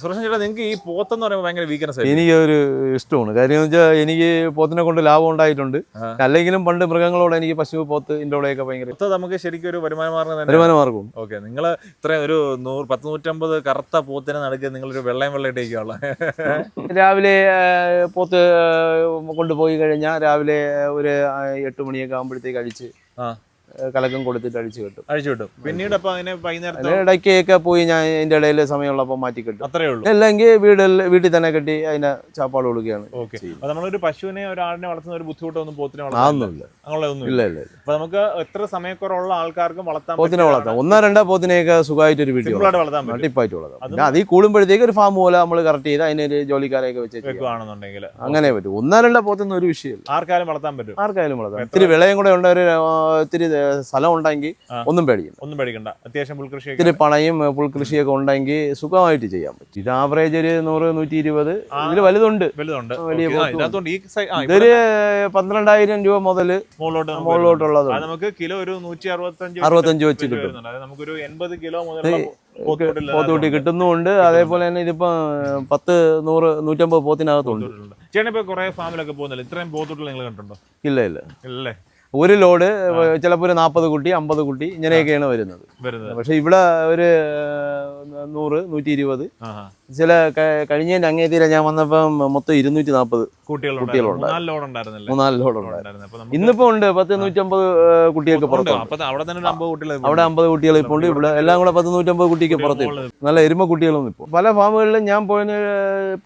സുരേഷൻ ചേട്ടാ നിങ്ങൾക്ക് ഈ പോത്തെന്ന് പറയുമ്പോൾ ഭയങ്കര വീക്ക്നെസ് എനിക്ക് ഒരു ഇഷ്ടമാണ്. കാര്യം എന്ന് വെച്ചാൽ എനിക്ക് പോത്തിനെ കൊണ്ട് ലാഭം ഉണ്ടായിട്ടുണ്ട്. അല്ലെങ്കിലും പണ്ട് മൃഗങ്ങളോട് എനിക്ക് പശു പോത്ത് ഇതിന്റെ കൂടെയൊക്കെ ഭയങ്കര നമുക്ക് ശരിക്കും ഒരു വരുമാന മാർഗം വരുമാന മാർഗവും ഓക്കെ നിങ്ങൾ ഇത്രയും ഒരു നൂറ് പത്ത് നൂറ്റമ്പത് കറുത്ത പോത്തിനെ നടക്കുക നിങ്ങളൊരു വെള്ളയും വെള്ളം ഇട്ടേക്കുള്ള രാവിലെ പോത്ത് കൊണ്ടുപോയി കഴിഞ്ഞാൽ രാവിലെ ഒരു എട്ട് മണിയൊക്കെ ആകുമ്പോഴത്തേക്ക്. ആ, കലക്കം കൊടുത്തിട്ട് അഴിച്ചു കിട്ടും. അഴിച്ചു കിട്ടും. പിന്നീട് അപ്പൊ അതിനെ വൈകുന്നേരത്തെ ഇടയ്ക്കൊക്കെ പോയി ഞാൻ അതിന്റെ ഇടയിൽ സമയമുള്ളപ്പോൾ മാറ്റി കിട്ടും. അത്രേ ഉള്ളൂ. അല്ലെങ്കിൽ വീടിൽ വീട്ടിൽ തന്നെ കെട്ടി അതിനെ ചാപ്പാട് കൊടുക്കുകയാണ്. ഓക്കെ. അപ്പൊ നമ്മളൊരു പശുവിനെ ഒരാടിനെ വളർത്തുന്ന ഒരു ബുദ്ധിമുട്ടൊന്നും പോത്തിനെ വളർത്തുന്നില്ല അതൊന്നുമില്ല ഇല്ല. ഇല്ല. ഇല്ല അപ്പൊ നമുക്ക് എത്ര സമയക്കുറവുള്ള ആൾക്കാർക്കും വളർത്താൻ പോത്തിനെ വളർത്താം. ഒന്നോ രണ്ടോ പോത്തിനെയൊക്കെ സുഖമായിട്ട് ഒരു വീട്ടിൽ വളർത്താം. വളർത്താൻ പറ്റും. ടിപ്പായിട്ട് വളർത്താം. അതും- പിന്നെ അതിൽ കൂടുമ്പോഴത്തേക്ക് ഒരു ഫാം പോലെ നമ്മൾ കറക്റ്റ് ചെയ്ത് അതിനൊരു ജോലിക്കാരെയൊക്കെ വെച്ച് ചെയ്യാം. വെക്കുകയാണെന്നുണ്ടെങ്കിൽ അങ്ങനെ പറ്റും. ഒന്നോ രണ്ടോ പോത്തൊന്നും ഒരു വിഷയമില്ല. ആർക്കാരും വളർത്താൻ പറ്റും. ആർക്കായാലും വളർത്താം. ഇത്തിരി വിളയും കൂടെ ഉണ്ട് ഒരു ആ, ഇത്തിരി സ്ഥലം ഉണ്ടെങ്കിൽ ഒന്നും പേടിക്കണ്ട. ഒന്നും പേടിക്കണ്ട. അത്യാവശ്യം പുൽകൃഷി ഇത്തിരി പണയും പുൽകൃഷിയൊക്കെ ഉണ്ടെങ്കിൽ സുഖമായിട്ട് ചെയ്യാൻ പറ്റും. ഇത് ആവറേജ് ഒരു നൂറ് നൂറ്റി ഇരുപത് ഇതിൽ വലുതുണ്ട്. വലുതുണ്ട്. ഇതൊരു പന്ത്രണ്ടായിരം രൂപ മുതൽ മുകളിലോട്ടുള്ളത് നമുക്ക് കിലോ ഒരു നൂറ്റി അറുപത്തഞ്ച് അറുപത്തഞ്ച് വെച്ച് കിട്ടും. നമുക്കൊരു എൺപത് കിലോ മുതൽ പോത്തുകൂട്ടി കിട്ടുന്നുണ്ട്. അതേപോലെ തന്നെ ഇതിപ്പോ പത്ത് നൂറ് നൂറ്റമ്പത് പോത്തിനകത്തുണ്ട്. ചേട്ടൻ ഇപ്പൊ കുറെ ഫാമിലൊക്കെ പോകുന്നില്ല? ഇത്രയും പോത്തുകൂട്ടിൽ നിങ്ങൾ കണ്ടിട്ടുണ്ടോ? ഇല്ല ഇല്ല. ഇല്ലല്ലേ ഒരു ലോഡ് ചിലപ്പോൾ ഒരു നാൽപ്പത് കുട്ടി അമ്പത് കുട്ടി ഇങ്ങനെയൊക്കെയാണ് വരുന്നത്. പക്ഷെ ഇവിടെ ഒരു നൂറ് നൂറ്റി ഇരുപത്. ചില കഴിഞ്ഞ അങ്ങേതീരെ ഞാൻ വന്നപ്പം മൊത്തം ഇരുന്നൂറ്റി നാൽപ്പത് കുട്ടികളുണ്ടായിരുന്നു. മൂന്നാൽ ലോഡ് ഉണ്ടായിരുന്നു ഇന്നിപ്പോ ഉണ്ട് പത്ത് നൂറ്റമ്പത് ഉണ്ട്. പുറത്തുണ്ട്. അവിടെ അമ്പത് കുട്ടികൾ ഇപ്പോൾ ഉണ്ട്. ഇവിടെ എല്ലാം കൂടെ പത്ത് നൂറ്റമ്പത് കുട്ടിക്ക് പുറത്തു നല്ല എരുമ കുട്ടികളൊന്നും ഇപ്പോൾ പല ഫാമുകളിലും ഞാൻ പോയ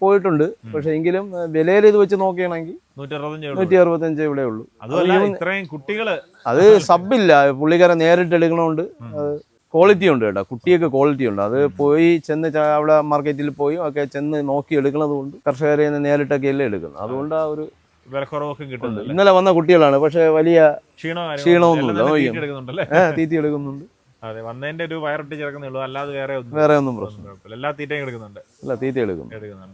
പോയിട്ടുണ്ട്. പക്ഷെ എങ്കിലും വിലയിൽ ഇത് വെച്ച് നോക്കുകയാണെങ്കിൽ നൂറ്റി അറുപത്തഞ്ച് ഇവിടെ ഉള്ളൂ. ഇത്രയും കുട്ടികൾ അത് സബില്ല പുള്ളിക്കാരൻ നേരിട്ട് എടുക്കണോണ്ട് ക്വാളിറ്റി ഉണ്ട് കേട്ടോ കുട്ടിയൊക്കെ ക്വാളിറ്റി ഉണ്ട്. അത് പോയി ചെന്ന് അവിടെ മാർക്കറ്റിൽ പോയി ഒക്കെ ചെന്ന് നോക്കി എടുക്കുന്നത് കൊണ്ട് കർഷകരെ നേരിട്ടൊക്കെ അല്ലേ എടുക്കുന്നത്. അതുകൊണ്ട് ആ ഒരു വിലക്കുറവൊക്കെ കിട്ടുന്നുണ്ട് ഇന്നലെ വന്ന കുട്ടികളാണ് പക്ഷെ വലിയ ക്ഷീണോ ക്ഷീണമൊന്നുമില്ല. തീറ്റി എടുക്കുന്നുണ്ട്. അതെ വന്നതിന്റെ ഒരു വയറൊട്ടി ചേർക്കുന്നേ ഉള്ളൂ അല്ലാതെ വേറെ ഒന്നും വേറെ ഒന്നും പ്രശ്നം എല്ലാ തീറ്റയും എടുക്കുന്നുണ്ട്. അല്ല തീറ്റ എടുക്കുന്നു എടുക്കുന്നുണ്ട്.